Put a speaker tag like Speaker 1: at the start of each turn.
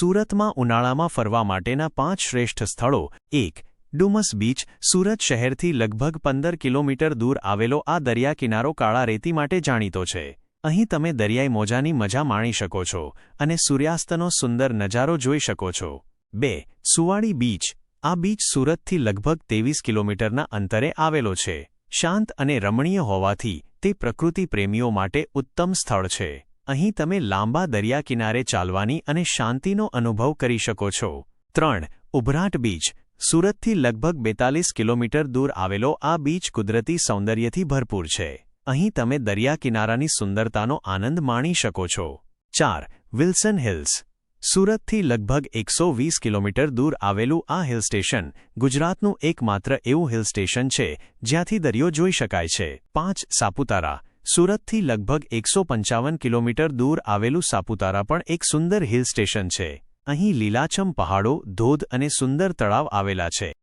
Speaker 1: સુરતમાં ઉનાળામાં ફરવા માટેના પાંચ શ્રેષ્ઠ સ્થળો. એક, ડુમસ બીચ, સુરત શહેરથી લગભગ પંદર કિલોમીટર દૂર આવેલો આ દરિયા કિનારો કાળા રેતી માટે જાણીતો છે. અહીં તમે દરિયાઈ મોજાની મજા માણી શકો છો અને સૂર્યાસ્તનો સુંદર નજારો જોઈ શકો છો. બે, સુવાડી બીચ. આ બીચ સુરતથી લગભગ ત્રેવીસ કિલોમીટરના અંતરે આવેલો છે. શાંત અને રમણીય હોવાથી તે પ્રકૃતિ પ્રેમીઓ માટે ઉત્તમ સ્થળ છે. અહીં તમે લાંબા દરિયા કિનારે ચાલવાની અને શાંતિનો અનુભવ કરી શકો છો. ત્રણ, ઉભરાટ બીચ. સુરતથી લગભગ બેતાલીસ કિલોમીટર દૂર આવેલો આ બીચ કુદરતી સૌંદર્યથી ભરપૂર છે. અહીં તમે દરિયા કિનારાની સુંદરતાનો આનંદ માણી શકો છો. ચાર, વિલ્સન હિલ્સ. સુરતથી લગભગ એકસો વીસ કિલોમીટર દૂર આવેલું આ હિલ સ્ટેશન ગુજરાતનું એકમાત્ર એવું હિલ સ્ટેશન છે, જ્યાંથી દરિયો જોઈ શકાય છે. પાંચ, સાપુતારા. સુરતથી લગભગ એકસો પંચાવન કિલોમીટર દૂર આવેલું સાપુતારા પણ એક સુંદર હિલ સ્ટેશન છે. અહીં લીલાછમ પહાડો, ધોધ અને સુંદર તળાવ આવેલા છે.